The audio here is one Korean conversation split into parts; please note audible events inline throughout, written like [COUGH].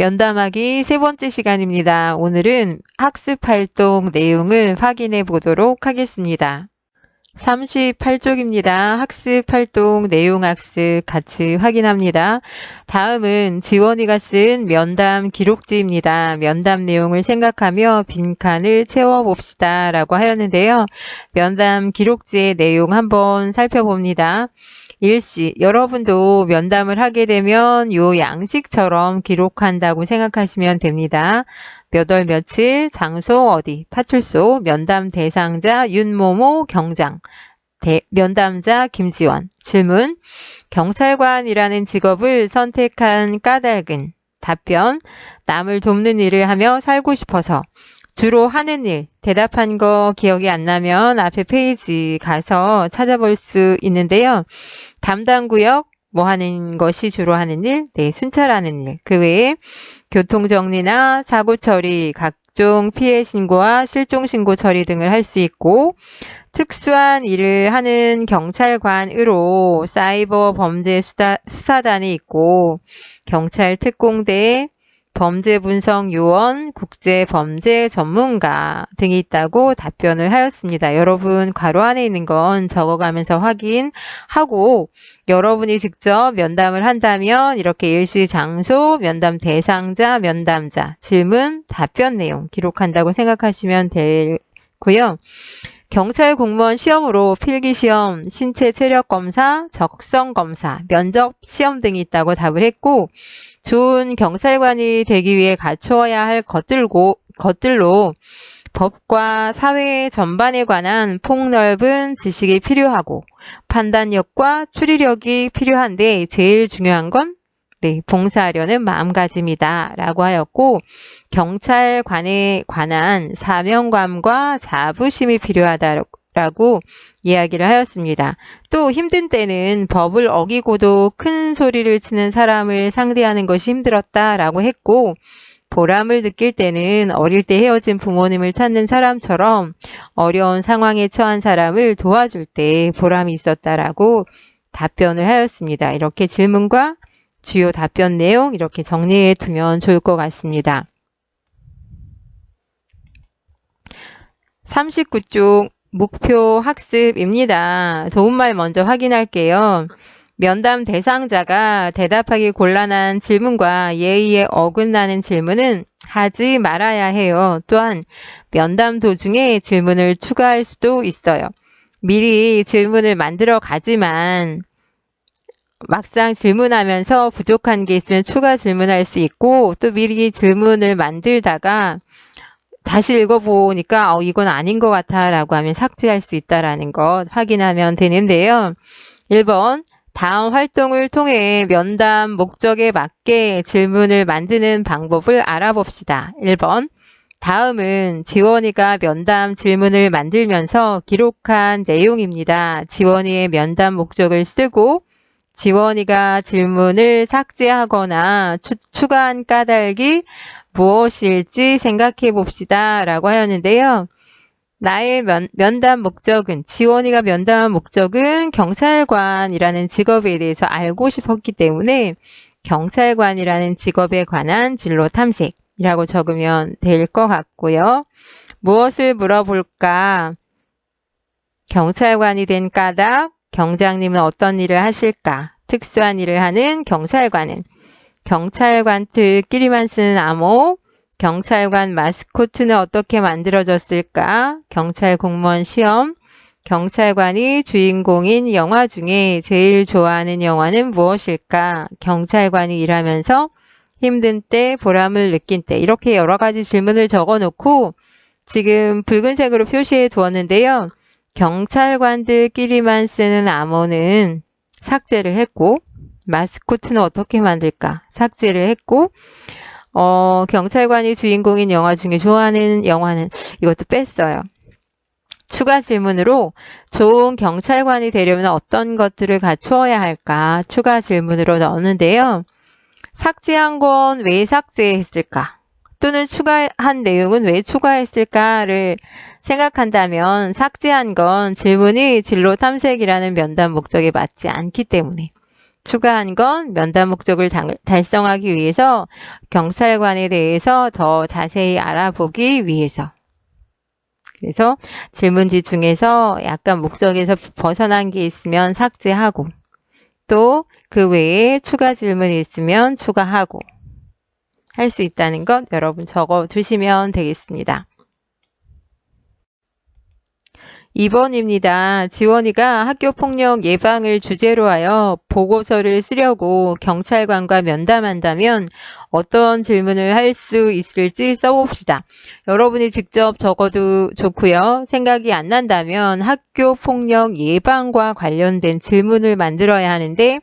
면담하기 세 번째 시간입니다. 오늘은 학습 활동 내용을 확인해 보도록 하겠습니다. 38쪽입니다. 학습 활동 내용 학습 같이 확인합니다. 다음은 지원이가 쓴 면담 기록지입니다. 면담 내용을 생각하며 빈칸을 채워봅시다. 라고 하였는데요. 면담 기록지의 내용 한번 살펴봅니다. 일시 여러분도 면담을 하게 되면 요 양식처럼 기록한다고 생각하시면 됩니다. 몇 월 며칠 장소 어디 파출소 면담 대상자 윤모모 경장 대- 면담자 김지원. 질문. 경찰관이라는 직업을 선택한 까닭은 답변. 남을 돕는 일을 하며 살고 싶어서 주로 하는 일, 대답한 거 기억이 안 나면 앞에 페이지 가서 찾아볼 수 있는데요. 담당 구역, 뭐 하는 것이 주로 하는 일? 네, 순찰하는 일. 그 외에 교통 정리나 사고 처리, 각종 피해 신고와 실종 신고 처리 등을 할 수 있고, 특수한 일을 하는 경찰관으로 사이버 범죄 수사, 수사단이 있고, 경찰 특공대, 범죄 분석 요원, 국제 범죄 전문가 등이 있다고 답변을 하였습니다. 여러분 괄호 안에 있는 건 적어가면서 확인하고 여러분이 직접 면담을 한다면 이렇게 일시 장소, 면담 대상자, 면담자, 질문, 답변 내용 기록한다고 생각하시면 되고요. 경찰 공무원 시험으로 필기 시험, 신체 체력 검사, 적성 검사, 면접 시험 등이 있다고 답을 했고 좋은 경찰관이 되기 위해 갖추어야 할 것들고, 것들로 법과 사회 전반에 관한 폭넓은 지식이 필요하고 판단력과 추리력이 필요한데 제일 중요한 건 네, 봉사하려는 마음가짐이다. 라고 하였고, 경찰관에 관한 사명감과 자부심이 필요하다라고 이야기를 하였습니다. 또 힘든 때는 법을 어기고도 큰 소리를 치는 사람을 상대하는 것이 힘들었다라고 했고, 보람을 느낄 때는 어릴 때 헤어진 부모님을 찾는 사람처럼 어려운 상황에 처한 사람을 도와줄 때 보람이 있었다라고 답변을 하였습니다. 이렇게 질문과 주요 답변 내용 이렇게 정리해 두면 좋을 것 같습니다. 39쪽 목표 학습입니다. 도움말 먼저 확인할게요. 면담 대상자가 대답하기 곤란한 질문과 예의에 어긋나는 질문은 하지 말아야 해요. 또한 면담 도중에 질문을 추가할 수도 있어요. 미리 질문을 만들어 가지만 막상 질문하면서 부족한 게 있으면 추가 질문할 수 있고 또 미리 질문을 만들다가 다시 읽어보니까 어, 이건 아닌 것 같아 라고 하면 삭제할 수 있다라는 것 확인하면 되는데요. 1번 다음 활동을 통해 면담 목적에 맞게 질문을 만드는 방법을 알아봅시다. 1번 다음은 지원이가 면담 질문을 만들면서 기록한 내용입니다. 지원이의 면담 목적을 쓰고 지원이가 질문을 삭제하거나 추, 추가한 까닭이 무엇일지 생각해 봅시다. 라고 하였는데요. 나의 면, 면담 목적은, 지원이가 면담한 목적은 경찰관이라는 직업에 대해서 알고 싶었기 때문에 경찰관이라는 직업에 관한 진로 탐색이라고 적으면 될 것 같고요. 무엇을 물어볼까? 경찰관이 된 까닭, 경장님은 어떤 일을 하실까? 특수한 일을 하는 경찰관은 경찰관들끼리만 쓰는 암호, 경찰관 마스코트는 어떻게 만들어졌을까? 경찰 공무원 시험, 경찰관이 주인공인 영화 중에 제일 좋아하는 영화는 무엇일까? 경찰관이 일하면서 힘든 때, 보람을 느낀 때, 이렇게 여러 가지 질문을 적어 놓고 지금 붉은색으로 표시해 두었는데요. 경찰관들끼리만 쓰는 암호는 삭제를 했고, 마스코트는 어떻게 만들까? 삭제를 했고, 어, 경찰관이 주인공인 영화 중에 좋아하는 영화는 이것도 뺐어요. 추가 질문으로 좋은 경찰관이 되려면 어떤 것들을 갖추어야 할까? 추가 질문으로 넣었는데요. 삭제한 건 왜 삭제했을까? 또는 추가한 내용은 왜 추가했을까를 생각한다면 삭제한 건 질문이 진로 탐색이라는 면담 목적에 맞지 않기 때문에 추가한 건 면담 목적을 당- 달성하기 위해서 경찰관에 대해서 더 자세히 알아보기 위해서. 그래서 질문지 중에서 약간 목적에서 벗어난 게 있으면 삭제하고 또 그 외에 추가 질문이 있으면 추가하고 할 수 있다는 것 여러분 적어 두시면 되겠습니다. 2번입니다. 지원이가 학교폭력 예방을 주제로 하여 보고서를 쓰려고 경찰관과 면담한다면 어떤 질문을 할 수 있을지 써봅시다. 여러분이 직접 적어도 좋고요. 생각이 안 난다면 학교폭력 예방과 관련된 질문을 만들어야 하는데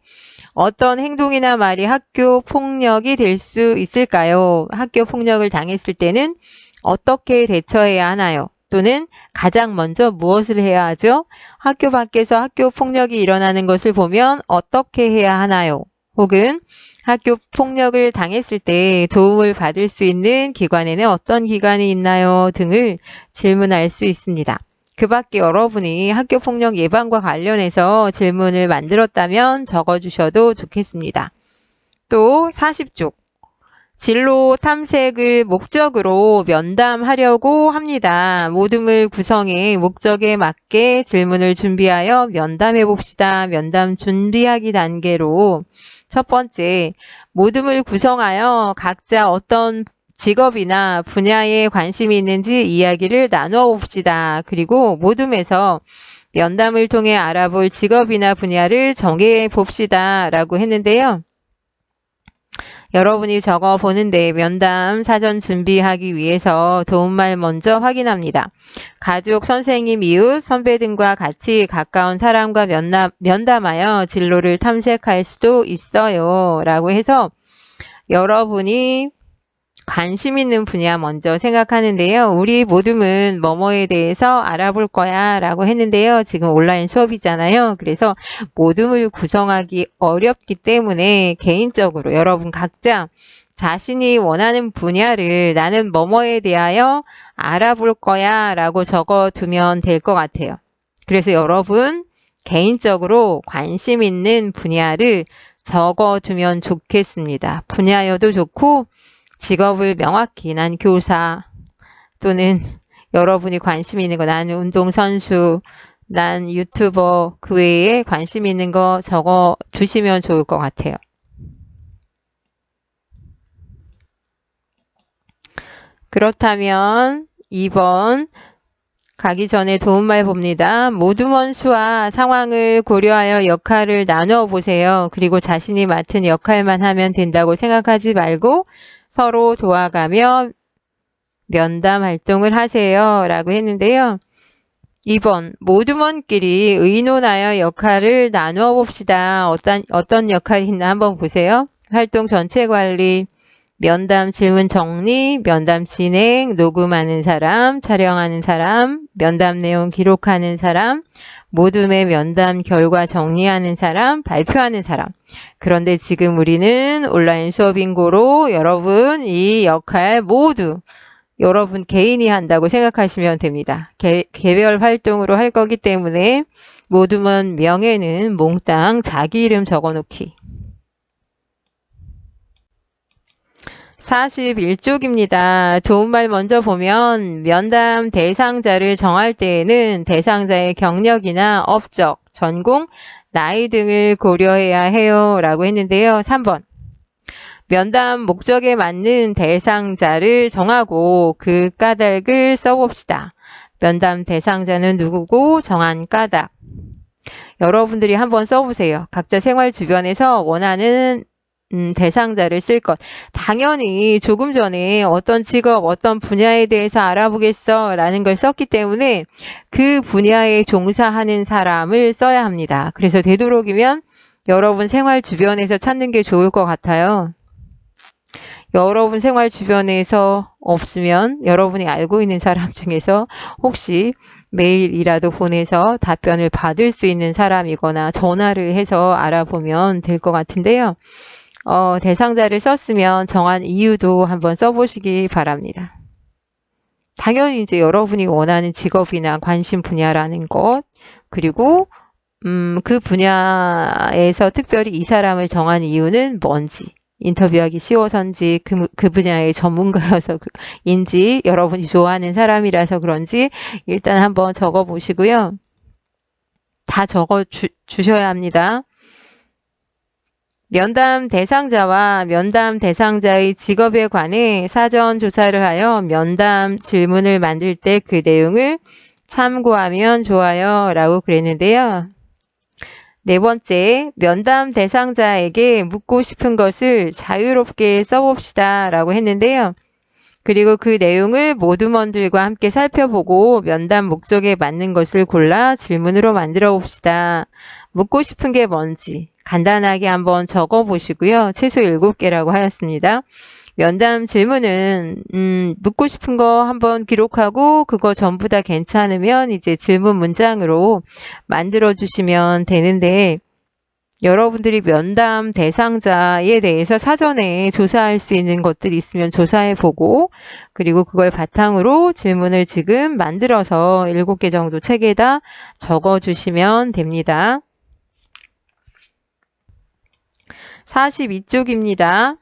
어떤 행동이나 말이 학교 폭력이 될 수 있을까요? 학교 폭력을 당했을 때는 어떻게 대처해야 하나요? 또는 가장 먼저 무엇을 해야 하죠? 학교 밖에서 학교 폭력이 일어나는 것을 보면 어떻게 해야 하나요? 혹은 학교 폭력을 당했을 때 도움을 받을 수 있는 기관에는 어떤 기관이 있나요? 등을 질문할 수 있습니다. 그 밖에 여러분이 학교 폭력 예방과 관련해서 질문을 만들었다면 적어주셔도 좋겠습니다. 또 40쪽. 진로 탐색을 목적으로 면담하려고 합니다. 모둠을 구성해 목적에 맞게 질문을 준비하여 면담해 봅시다. 면담 준비하기 단계로 첫 번째, 모둠을 구성하여 각자 어떤 직업이나 분야에 관심이 있는지 이야기를 나누어 봅시다. 그리고 모둠에서 면담을 통해 알아볼 직업이나 분야를 정해 봅시다. 라고 했는데요. 여러분이 적어 보는데 면담 사전 준비하기 위해서 도움말 먼저 확인합니다. 가족, 선생님, 이웃, 선배 등과 같이 가까운 사람과 면담, 면담하여 진로를 탐색할 수도 있어요. 라고 해서 여러분이 관심 있는 분야 먼저 생각하는데요. 우리 모둠은 뭐뭐에 대해서 알아볼 거야 라고 했는데요. 지금 온라인 수업이잖아요. 그래서 모둠을 구성하기 어렵기 때문에 개인적으로 여러분 각자 자신이 원하는 분야를 나는 뭐뭐에 대하여 알아볼 거야 라고 적어 두면 될 것 같아요. 그래서 여러분 개인적으로 관심 있는 분야를 적어 두면 좋겠습니다. 분야여도 좋고 직업을 명확히 난 교사 또는 여러분이 관심 있는 거 나는 운동선수 난 유튜버 그 외에 관심 있는 거 적어 두시면 좋을 것 같아요. 그렇다면 2번 가기 전에 도움말 봅니다. 모두 원수와 상황을 고려하여 역할을 나누어 보세요. 그리고 자신이 맡은 역할만 하면 된다고 생각하지 말고 서로 도와가며 면담 활동을 하세요. 라고 했는데요. 2번, 모두먼끼리 의논하여 역할을 나누어 봅시다. 어떤, 어떤 역할이 있나 한번 보세요. 활동 전체 관리, 면담 질문 정리, 면담 진행, 녹음하는 사람, 촬영하는 사람, 면담 내용 기록하는 사람, 모둠의 면담 결과 정리하는 사람, 발표하는 사람. 그런데 지금 우리는 온라인 수업인 고로 여러분 이 역할 모두 여러분 개인이 한다고 생각하시면 됩니다. 개, 개별 활동으로 할 거기 때문에 모둠은 명예는 몽땅 자기 이름 적어놓기. 41쪽입니다. 좋은 말 먼저 보면 면담 대상자를 정할 때에는 대상자의 경력이나 업적, 전공, 나이 등을 고려해야 해요. 라고 했는데요. 3번. 면담 목적에 맞는 대상자를 정하고 그 까닭을 써봅시다. 면담 대상자는 누구고 정한 까닭. 여러분들이 한번 써보세요. 각자 생활 주변에서 원하는 음, 대상자를 쓸 것. 당연히 조금 전에 어떤 직업, 어떤 분야에 대해서 알아보겠어 라는 걸 썼기 때문에 그 분야에 종사하는 사람을 써야 합니다. 그래서 되도록이면 여러분 생활 주변에서 찾는 게 좋을 것 같아요. 여러분 생활 주변에서 없으면 여러분이 알고 있는 사람 중에서 혹시 메일이라도 보내서 답변을 받을 수 있는 사람이거나 전화를 해서 알아보면 될 것 같은데요. 어, 대상자를 썼으면 정한 이유도 한번 써보시기 바랍니다. 당연히 이제 여러분이 원하는 직업이나 관심 분야라는 것, 그리고 음, 그 분야에서 특별히 이 사람을 정한 이유는 뭔지, 인터뷰하기 쉬워서인지, 그, 그 분야의 전문가여서인지, 여러분이 좋아하는 사람이라서 그런지, 일단 한번 적어 보시고요. 다 적어 주, 주셔야 합니다. 면담 대상자와 면담 대상자의 직업에 관해 사전 조사를 하여 면담 질문을 만들 때 그 내용을 참고하면 좋아요. 라고 그랬는데요. 네 번째, 면담 대상자에게 묻고 싶은 것을 자유롭게 써봅시다. 라고 했는데요. 그리고 그 내용을 모두먼들과 함께 살펴보고 면담 목적에 맞는 것을 골라 질문으로 만들어 봅시다. 묻고 싶은 게 뭔지 간단하게 한번 적어 보시고요. 최소 7개라고 하였습니다. 면담 질문은 음, 묻고 싶은 거 한번 기록하고 그거 전부 다 괜찮으면 이제 질문 문장으로 만들어 주시면 되는데 여러분들이 면담 대상자에 대해서 사전에 조사할 수 있는 것들이 있으면 조사해 보고 그리고 그걸 바탕으로 질문을 지금 만들어서 7개 정도 책에다 적어 주시면 됩니다. 42쪽입니다.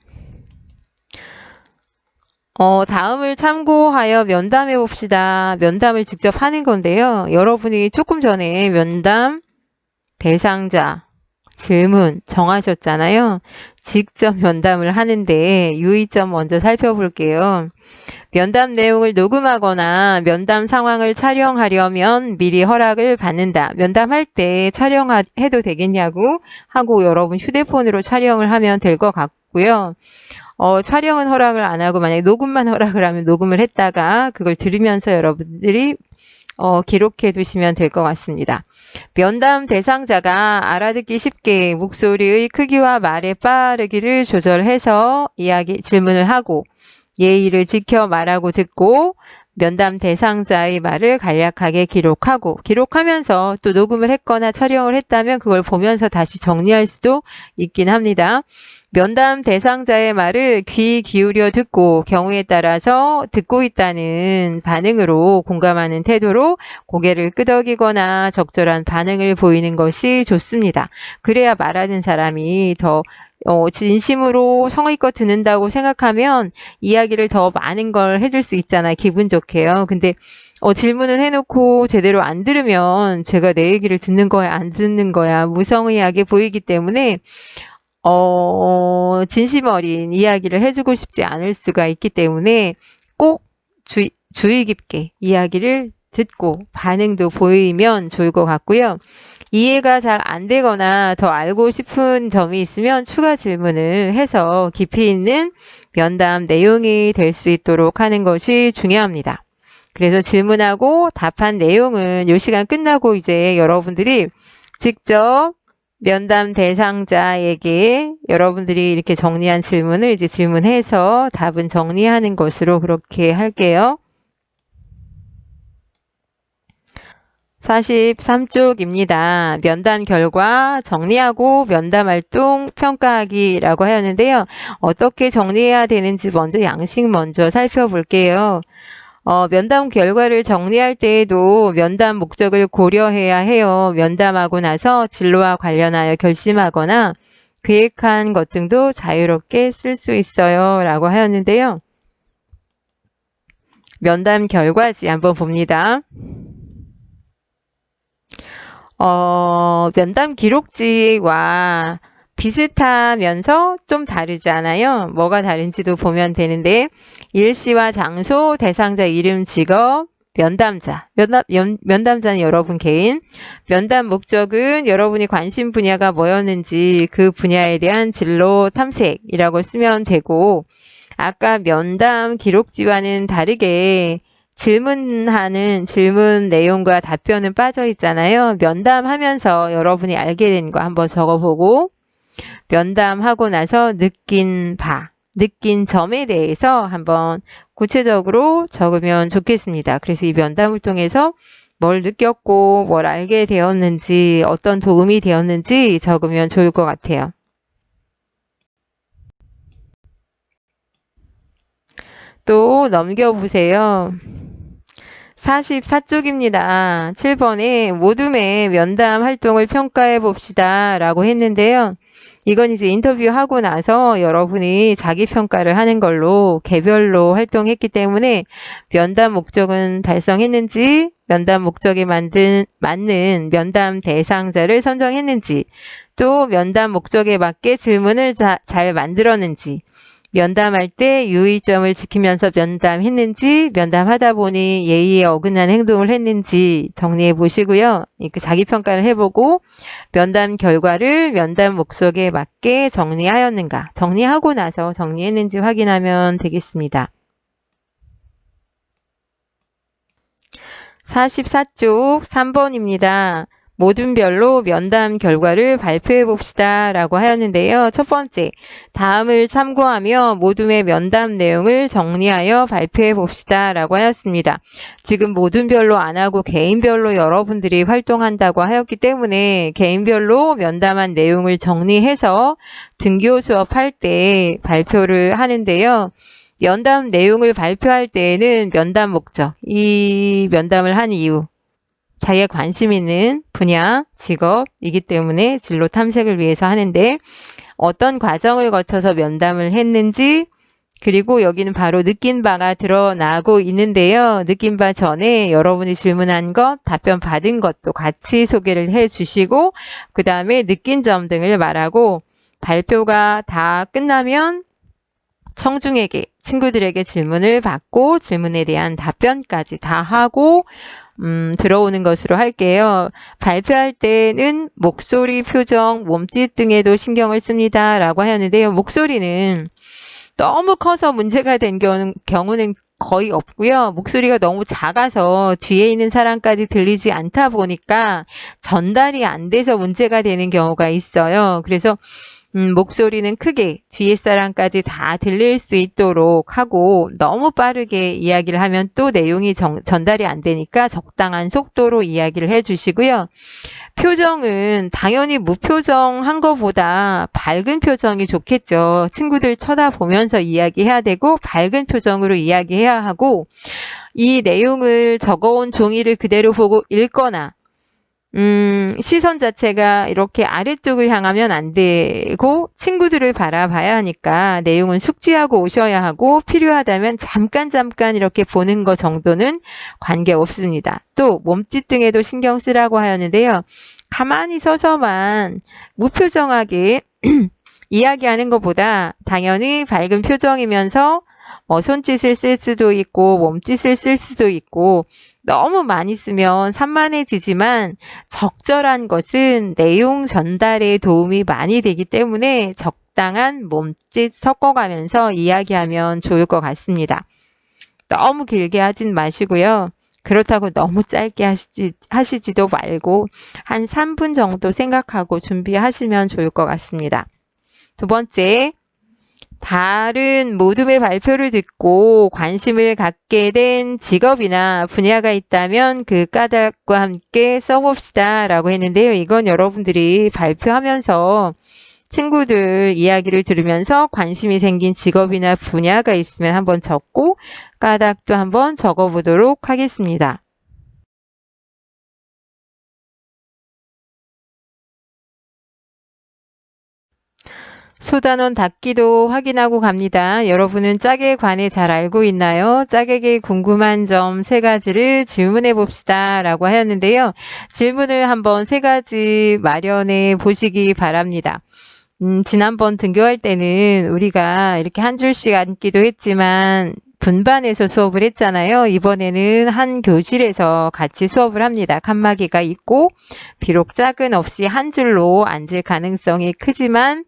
어, 다음을 참고하여 면담해 봅시다. 면담을 직접 하는 건데요. 여러분이 조금 전에 면담 대상자 질문 정하셨잖아요. 직접 면담을 하는데 유의점 먼저 살펴볼게요. 면담 내용을 녹음하거나 면담 상황을 촬영하려면 미리 허락을 받는다. 면담할 때 촬영해도 되겠냐고 하고 여러분 휴대폰으로 촬영을 하면 될 것 같고요. 어, 촬영은 허락을 안 하고 만약에 녹음만 [LAUGHS] 허락을 하면 녹음을 했다가 그걸 들으면서 여러분들이 어, 기록해 두시면 될 것 같습니다. 면담 대상자가 알아듣기 쉽게 목소리의 크기와 말의 빠르기를 조절해서 이야기, 질문을 하고 예의를 지켜 말하고 듣고 면담 대상자의 말을 간략하게 기록하고 기록하면서 또 녹음을 했거나 촬영을 했다면 그걸 보면서 다시 정리할 수도 있긴 합니다. 면담 대상자의 말을 귀 기울여 듣고 경우에 따라서 듣고 있다는 반응으로 공감하는 태도로 고개를 끄덕이거나 적절한 반응을 보이는 것이 좋습니다. 그래야 말하는 사람이 더 어, 진심으로 성의껏 듣는다고 생각하면 이야기를 더 많은 걸 해줄 수 있잖아요. 기분 좋게요. 근데 어, 질문을 해놓고 제대로 안 들으면 제가 내 얘기를 듣는 거야, 안 듣는 거야, 무성의하게 보이기 때문에 어, 진심 어린 이야기를 해주고 싶지 않을 수가 있기 때문에 꼭 주의, 주의 깊게 이야기를 듣고 반응도 보이면 좋을 것 같고요. 이해가 잘 안 되거나 더 알고 싶은 점이 있으면 추가 질문을 해서 깊이 있는 면담 내용이 될 수 있도록 하는 것이 중요합니다. 그래서 질문하고 답한 내용은 이 시간 끝나고 이제 여러분들이 직접 면담 대상자에게 여러분들이 이렇게 정리한 질문을 이제 질문해서 답은 정리하는 것으로 그렇게 할게요. 43쪽입니다. 면담 결과 정리하고 면담 활동 평가하기라고 하였는데요. 어떻게 정리해야 되는지 먼저 양식 먼저 살펴볼게요. 어, 면담 결과를 정리할 때에도 면담 목적을 고려해야 해요. 면담하고 나서 진로와 관련하여 결심하거나 계획한 것 등도 자유롭게 쓸 수 있어요. 라고 하였는데요. 면담 결과지 한번 봅니다. 어, 면담 기록지와 비슷하면서 좀 다르잖아요. 뭐가 다른지도 보면 되는데 일시와 장소, 대상자 이름, 직업, 면담자. 면담, 면, 담 자는 여러분 개인. 면담 목적은 여러분이 관심 분야가 뭐였는지 그 분야에 대한 진로 탐색이라고 쓰면 되고 아까 면담 기록지와는 다르게 질문하는 질문 내용과 답변은 빠져 있잖아요. 면담하면서 여러분이 알게 된 거 한번 적어보고 면담하고 나서 느낀 바, 느낀 점에 대해서 한번 구체적으로 적으면 좋겠습니다. 그래서 이 면담을 통해서 뭘 느꼈고 뭘 알게 되었는지 어떤 도움이 되었는지 적으면 좋을 것 같아요. 또 넘겨보세요. 44쪽입니다. 7번에 모둠의 면담 활동을 평가해 봅시다. 라고 했는데요. 이건 이제 인터뷰하고 나서 여러분이 자기 평가를 하는 걸로 개별로 활동했기 때문에 면담 목적은 달성했는지, 면담 목적에 만든, 맞는 면담 대상자를 선정했는지, 또 면담 목적에 맞게 질문을 자, 잘 만들었는지, 면담할 때 유의점을 지키면서 면담했는지, 면담하다 보니 예의에 어긋난 행동을 했는지 정리해 보시고요. 자기 평가를 해보고 면담 결과를 면담 목적에 맞게 정리하였는가, 정리하고 나서 정리했는지 확인하면 되겠습니다. 44쪽 3번입니다. 모든 별로 면담 결과를 발표해 봅시다. 라고 하였는데요. 첫 번째, 다음을 참고하며 모둠의 면담 내용을 정리하여 발표해 봅시다. 라고 하였습니다. 지금 모둠별로 안 하고 개인별로 여러분들이 활동한다고 하였기 때문에 개인별로 면담한 내용을 정리해서 등교 수업할 때 발표를 하는데요. 면담 내용을 발표할 때에는 면담 목적, 이 면담을 한 이유, 자기가 관심 있는 분야, 직업이기 때문에 진로 탐색을 위해서 하는데 어떤 과정을 거쳐서 면담을 했는지 그리고 여기는 바로 느낀 바가 드러나고 있는데요. 느낀 바 전에 여러분이 질문한 것, 답변 받은 것도 같이 소개를 해 주시고 그 다음에 느낀 점 등을 말하고 발표가 다 끝나면 청중에게 친구들에게 질문을 받고 질문에 대한 답변까지 다 하고 음, 들어오는 것으로 할게요. 발표할 때는 목소리, 표정, 몸짓 등에도 신경을 씁니다. 라고 하였는데요. 목소리는 너무 커서 문제가 된 경우는, 거의 없고요. 목소리가 너무 작아서 뒤에 있는 사람까지 들리지 않다 보니까 전달이 안 돼서 문제가 되는 경우가 있어요. 그래서 음, 목소리는 크게 뒤에 사람까지 다 들릴 수 있도록 하고 너무 빠르게 이야기를 하면 또 내용이 정, 전달이 안 되니까 적당한 속도로 이야기를 해주시고요. 표정은 당연히 무표정한 것보다 밝은 표정이 좋겠죠. 친구들 쳐다보면서 이야기해야 되고 밝은 표정으로 이야기해야 하고 이 내용을 적어온 종이를 그대로 보고 읽거나 음, 시선 자체가 이렇게 아래쪽을 향하면 안 되고 친구들을 바라봐야 하니까 내용은 숙지하고 오셔야 하고 필요하다면 잠깐 잠깐 이렇게 보는 것 정도는 관계 없습니다. 또 몸짓 등에도 신경 쓰라고 하였는데요. 가만히 서서만 무표정하게 [CLEARS THROAT] 이야기하는 것보다 당연히 밝은 표정이면서 뭐 손짓을 쓸 수도 있고 몸짓을 쓸 수도 있고 너무 많이 쓰면 산만해지지만 적절한 것은 내용 전달에 도움이 많이 되기 때문에 적당한 몸짓 섞어가면서 이야기하면 좋을 것 같습니다. 너무 길게 하진 마시고요. 그렇다고 너무 짧게 하시지, 하시지도 말고 한 3분 정도 생각하고 준비하시면 좋을 것 같습니다. 두 번째, 다른 모둠의 발표를 듣고 관심을 갖게 된 직업이나 분야가 있다면 그 까닭과 함께 써봅시다 라고 했는데요. 이건 여러분들이 발표하면서 친구들 이야기를 들으면서 관심이 생긴 직업이나 분야가 있으면 한번 적고 까닭도 한번 적어보도록 하겠습니다. 소단원 닫기도 확인하고 갑니다. 여러분은 짝에 관해 잘 알고 있나요? 짝에게 궁금한 점 세 가지를 질문해 봅시다. 라고 하였는데요. 질문을 한번 세 가지 마련해 보시기 바랍니다. 음, 지난번 등교할 때는 우리가 이렇게 한 줄씩 앉기도 했지만 분반해서 수업을 했잖아요. 이번에는 한 교실에서 같이 수업을 합니다. 칸막이가 있고 비록 짝은 없이 한 줄로 앉을 가능성이 크지만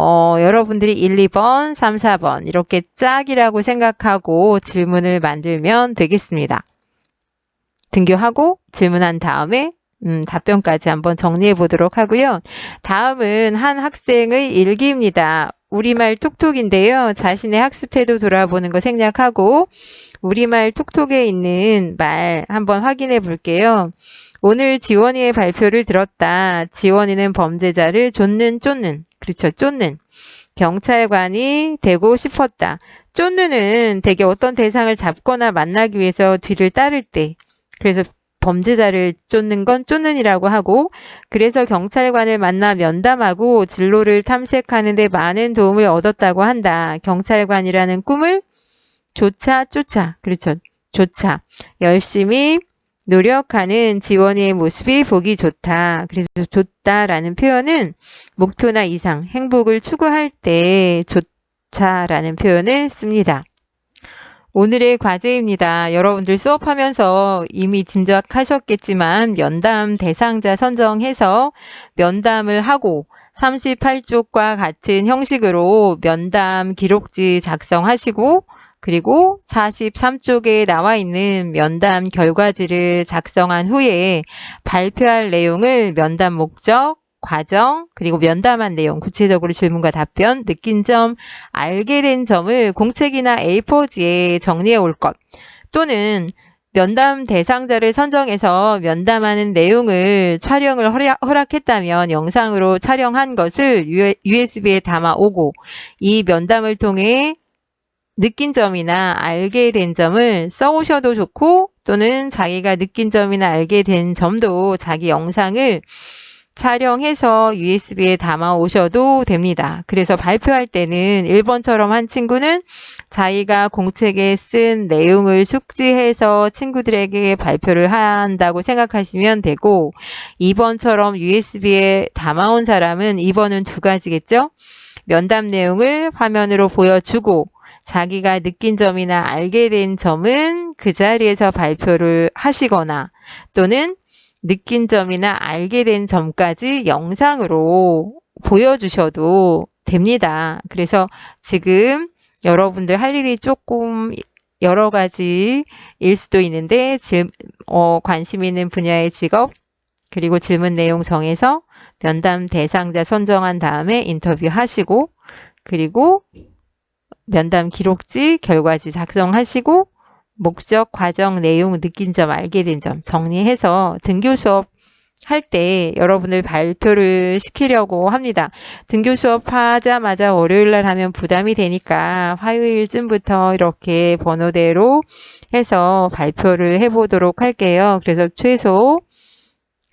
어, 여러분들이 1, 2번, 3, 4번 이렇게 짝이라고 생각하고 질문을 만들면 되겠습니다. 등교하고 질문한 다음에 음, 답변까지 한번 정리해 보도록 하고요. 다음은 한 학생의 일기입니다. 우리말 톡톡인데요. 자신의 학습 태도 돌아보는 거 생략하고 우리말 톡톡에 있는 말 한번 확인해 볼게요. 오늘 지원이의 발표를 들었다. 지원이는 범죄자를 쫓는 쫓는 그렇죠. 쫓는 경찰관이 되고 싶었다. 쫓는은 대개 어떤 대상을 잡거나 만나기 위해서 뒤를 따를 때 그래서 범죄자를 쫓는 건 쫓는이라고 하고 그래서 경찰관을 만나 면담하고 진로를 탐색하는 데 많은 도움을 얻었다고 한다. 경찰관이라는 꿈을 조차 쫓아 그렇죠. 조차 열심히 노력하는 지원이의 모습이 보기 좋다. 그래서 좋다라는 표현은 목표나 이상, 행복을 추구할 때 좋다라는 표현을 씁니다. 오늘의 과제입니다. 여러분들 수업하면서 이미 짐작하셨겠지만 면담 대상자 선정해서 면담을 하고 38쪽과 같은 형식으로 면담 기록지 작성하시고 그리고 43쪽에 나와 있는 면담 결과지를 작성한 후에 발표할 내용을 면담 목적, 과정, 그리고 면담한 내용, 구체적으로 질문과 답변, 느낀 점, 알게 된 점을 공책이나 A4지에 정리해 올 것, 또는 면담 대상자를 선정해서 면담하는 내용을 촬영을 허락, 허락했다면 영상으로 촬영한 것을 USB에 담아 오고 이 면담을 통해 느낀 점이나 알게 된 점을 써오셔도 좋고 또는 자기가 느낀 점이나 알게 된 점도 자기 영상을 촬영해서 USB에 담아 오셔도 됩니다. 그래서 발표할 때는 1번처럼 한 친구는 자기가 공책에 쓴 내용을 숙지해서 친구들에게 발표를 한다고 생각하시면 되고 2번처럼 USB에 담아온 사람은 2번은 두 가지겠죠? 면담 내용을 화면으로 보여주고 자기가 느낀 점이나 알게 된 점은 그 자리에서 발표를 하시거나 또는 느낀 점이나 알게 된 점까지 영상으로 보여주셔도 됩니다. 그래서 지금 여러분들 할 일이 조금 여러 가지일 수도 있는데 질, 어, 관심 있는 분야의 직업 그리고 질문 내용 정해서 면담 대상자 선정한 다음에 인터뷰하시고 그리고 면담 기록지, 결과지 작성하시고 목적, 과정, 내용, 느낀 점, 알게 된 점 정리해서 등교 수업 할 때 여러분들 발표를 시키려고 합니다. 등교 수업 하자마자 월요일 날 하면 부담이 되니까 화요일쯤부터 이렇게 번호대로 해서 발표를 해보도록 할게요. 그래서 최소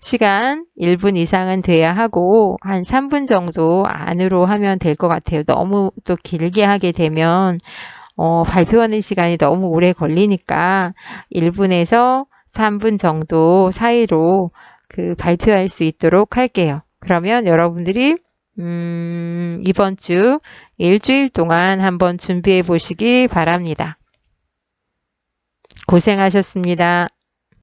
시간 1분 이상은 돼야 하고 한 3분 정도 안으로 하면 될 것 같아요. 너무 또 길게 하게 되면 어, 발표하는 시간이 너무 오래 걸리니까 1분에서 3분 정도 사이로 그 발표할 수 있도록 할게요. 그러면 여러분들이 음, 이번 주 일주일 동안 한번 준비해 보시기 바랍니다. 고생하셨습니다.